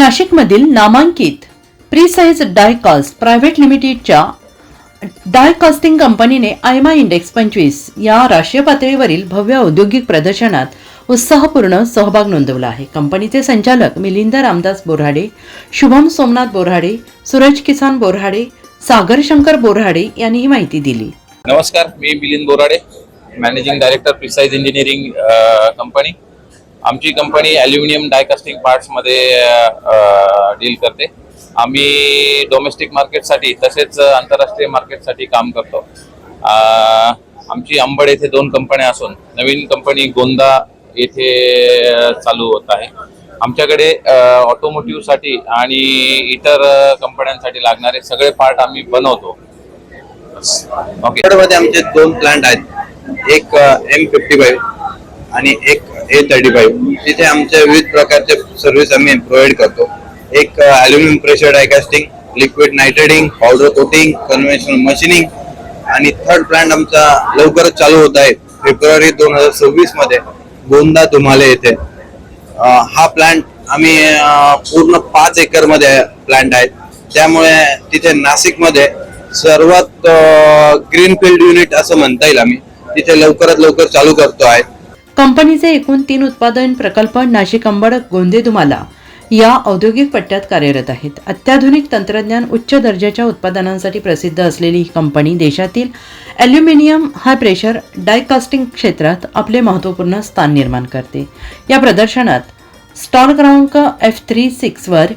नाशिकमधील नामांकित precise डायकास्ट private लिमिटेडच्या डायकास्टिंग कंपनीने आयमा इंडेक्स पंचवीस या राष्ट्रीय पातळीवरील भव्य औद्योगिक प्रदर्शनात उत्साहपूर्ण सहभाग नोंदवला आहे. कंपनीचे संचालक मिलिंद रामदास बोराडे शुभम सोमनाथ बोराडे सूरज किसान बोराडे सागर शंकर बोराडे यांनी ही माहिती दिली. नमस्कार मी Milind Borade managing director precise engineering company आमची कंपनी ॲल्युमिनियम डायकास्टिंग पार्ट्समध्ये डील करते. आम्ही डोमेस्टिक मार्केटसाठी तसेच आंतरराष्ट्रीय मार्केटसाठी काम करतो. आमची अंबड येथे दोन कंपन्या असून नवीन कंपनी गोंदा येथे चालू होत आहे. आमच्याकडे ऑटोमोटिव्हसाठी आणि इतर कंपन्यांसाठी लागणारे सगळे पार्ट आम्ही बनवतो. ओके आमचे दोन प्लांट आहेत. एक एम फिफ्टी फाईव्ह आणि एक ए थर्टी फाईव्ह तिथे आमच्या विविध प्रकारचे सर्व्हिस आम्ही प्रोव्हाइड करतो. एक aluminium pressure diecasting liquid nitriding powder coating conventional machining आणि थर्ड प्लांट आमचा लवकरच चालू होत आहे फेब्रुवारी दोन हजार सव्वीसमध्ये. गोंदा धुमाले येथे. हा प्लांट आम्ही पूर्ण पाच एकरमध्ये प्लांट आहे. त्यामुळे तिथे नाशिकमध्ये सर्वात ग्रीनफील्ड युनिट असं म्हणता येईल आम्ही. तिथे लवकरात लवकर चालू करतो आहे. कंपनीचे एकूण तीन उत्पादन प्रकल्प नाशिक अंबड गोंदे दुमाला या औद्योगिक पट्ट्यात कार्यरत आहेत. अत्याधुनिक तंत्रज्ञान उच्च दर्जाच्या उत्पादनांसाठी प्रसिद्ध असलेली ही कंपनी देशातील aluminium high pressure die casting क्षेत्रात आपले महत्त्वपूर्ण स्थान निर्माण करते. या प्रदर्शनात स्टॉल क्रमांक एफ थ्री सिक्सवर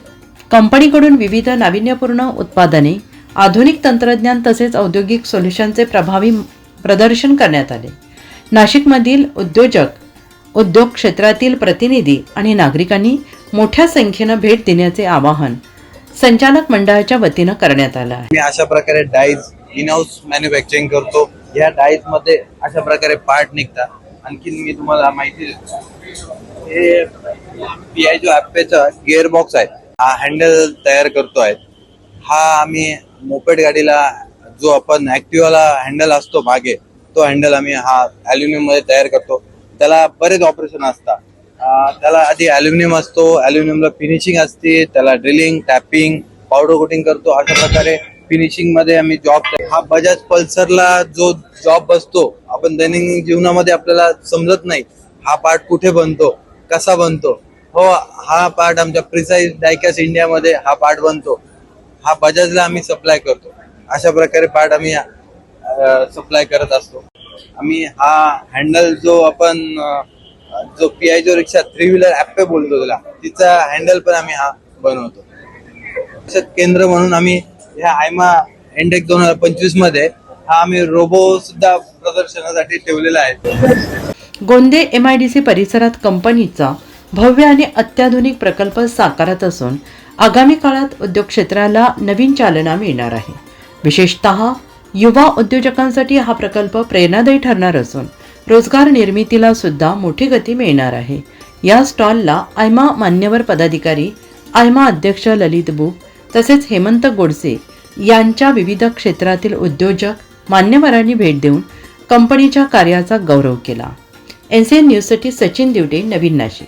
कंपनीकडून विविध नाविन्यपूर्ण उत्पादने आधुनिक तंत्रज्ञान तसेच औद्योगिक सोल्युशनचे प्रभावी प्रदर्शन करण्यात आले. नाशिकमधील उद्योजक उद्योग क्षेत्रातील प्रतिनिधी आणि नागरिकांनी मोठ्या संख्येनं भेट देण्याचे आवाहन संचालक मंडळाच्या वतीनं करण्यात आलं आहे. मी अशा प्रकारे डाईज इन हाऊस मॅन्युफॅक्चरिंग करतो. या डाईजमध्ये अशा प्रकारे पार्ट निघतात. आणखी मी तुम्हाला माहिती देतो. हे पी आय जो ॲपेचा गिअर बॉक्स आहे हा हँडल तयार करतो आहे. हा आम्ही मोपेड गाडीला जो आपण ऍक्टिवाला हँडल असतो मागे तो हँडल आम्ही हा अल्युमिनियममध्ये तयार करतो. त्याला बरेच ऑपरेशन असतात. त्याला आधी अल्युमिनियम असतो अल्युमिनियमला फिनिशिंग असते त्याला ड्रिलिंग टॅपिंग पावडर कोटिंग करतो अशा प्रकारे फिनिशिंगमध्ये आम्ही जॉब हा बजाज पल्सरला जो जॉब बसतो आपण दैनंदिन जीवनामध्ये आपल्याला समजत नाही हा पार्ट कुठे बनतो कसा बनतो? हो हा पार्ट आमच्या प्रिसाईज डायकॅस इंडियामध्ये हा पार्ट बनतो. हा बजाजला आम्ही सप्लाय करतो. अशा प्रकारे पार्ट आम्ही सप्लाय करत असतो. आम्ही हा हँडल जो आपण जो पी आय जो रिक्षा थ्री व्हीलर ऍपे बोलतो त्याला तिचा हँडल पण आम्ही हा बनवतो. केंद्र म्हणून आम्ही ह्या आयमा इंडेक्स दोन हजार पंचवीसमध्ये हा आम्ही रोबो सुद्धा प्रदर्शनासाठी ठेवलेला आहे. Gonde M I D C परिसरात कंपनीचा भव्य आणि अत्याधुनिक प्रकल्प साकारत असून आगामी काळात उद्योग क्षेत्राला नवीन चालना मिळणार आहे. विशेषत युवा उद्योजकांसाठी हा प्रकल्प प्रेरणादायी ठरणार असून रोजगार निर्मितीला सुद्धा मोठी गती मिळणार आहे. या स्टॉलला आयमा मान्यवर पदाधिकारी आयमा अध्यक्ष ललित बुक तसेच हेमंत गोडसे यांच्या विविध क्षेत्रातील उद्योजक मान्यवरांनी भेट देऊन कंपनीच्या कार्याचा गौरव केला. एन सी एन न्यूजसाठी सचिन दिवटे नवीन नाशिक.